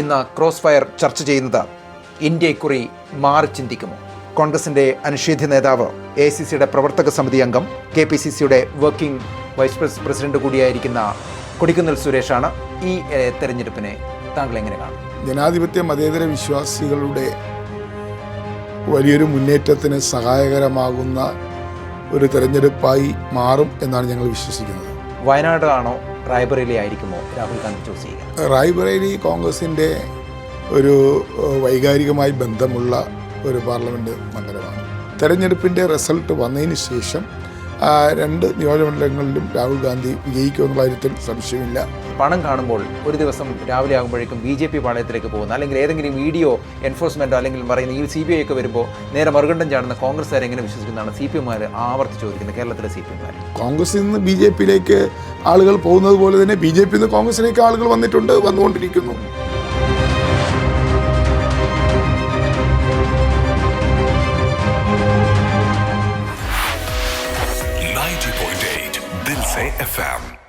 ഇന്ന് cross fire ചർച്ച ചെയ്യുന്നത് ഇന്ത്യയെക്കുറി മാറി ചിന്തിക്കുമോ? കോൺഗ്രസിന്റെ അനുഷേധ്യ നേതാവ് എ സി സിയുടെ പ്രവർത്തക സമിതി അംഗം കെ പി സി സിയുടെ വർക്കിംഗ് വൈസ് പ്രസ് പ്രസിഡന്റ് കൂടിയായിരിക്കുന്ന കൊടിക്കുന്നിൽ സുരേഷാണ് ഈ തെരഞ്ഞെടുപ്പിനെ താങ്കൾ എങ്ങനെ കാണും? ജനാധിപത്യ മതേതര വിശ്വാസികളുടെ വലിയൊരു മുന്നേറ്റത്തിന് സഹായകരമാകുന്ന ഒരു തെരഞ്ഞെടുപ്പായി മാറും എന്നാണ് ഞങ്ങൾ വിശ്വസിക്കുന്നത്. വയനാടാണോ റായ്ബറേലി ആയിരിക്കുമോ രാഹുൽ ഗാന്ധി ചൂസ് ചെയ്യുക? റായ്ബറേലി കോൺഗ്രസിന്റെ ഒരു വൈകാരികമായി ബന്ധമുള്ള ഒരു പാർലമെന്റ് മണ്ഡലമാണ്. തെരഞ്ഞെടുപ്പിന്റെ റിസൾട്ട് വന്നതിന് ശേഷം രണ്ട് നിയോജകമണ്ഡലങ്ങളിലും രാഹുൽ ഗാന്ധി വിജയിക്കുമെന്നുള്ള കാര്യത്തിൽ സംശയമില്ല. പണം കാണുമ്പോൾ ഒരു ദിവസം രാവിലെ ആകുമ്പോഴേക്കും ബി ജെ പി പാളയത്തിലേക്ക് പോകുന്ന. അല്ലെങ്കിൽ ഏതെങ്കിലും വീഡിയോ എൻഫോഴ്സ്മെന്റോ അല്ലെങ്കിൽ പറയുന്ന ഈ സി ബി ഐ ഒക്കെ വരുമ്പോൾ നേരെ മറുകണ്ഠം ചാടുന്ന കോൺഗ്രസ്സുകാരെ എങ്ങനെ വിശ്വസിക്കുന്നതാണ് സി പി എമ്മാർ ആവർത്തി ചോദിക്കുന്നത് കേരളത്തിലെ സി പി എം കോൺഗ്രസിൽ നിന്ന് ബി ജെ പിയിലേക്ക് ആളുകൾ പോകുന്നത് പോലെ തന്നെ ബി ജെ പിയിൽ നിന്ന് കോൺഗ്രസിലേക്ക് ആളുകൾ വന്നിട്ടുണ്ട് വന്നുകൊണ്ടിരിക്കുന്നു. ninety point eight Dil se FM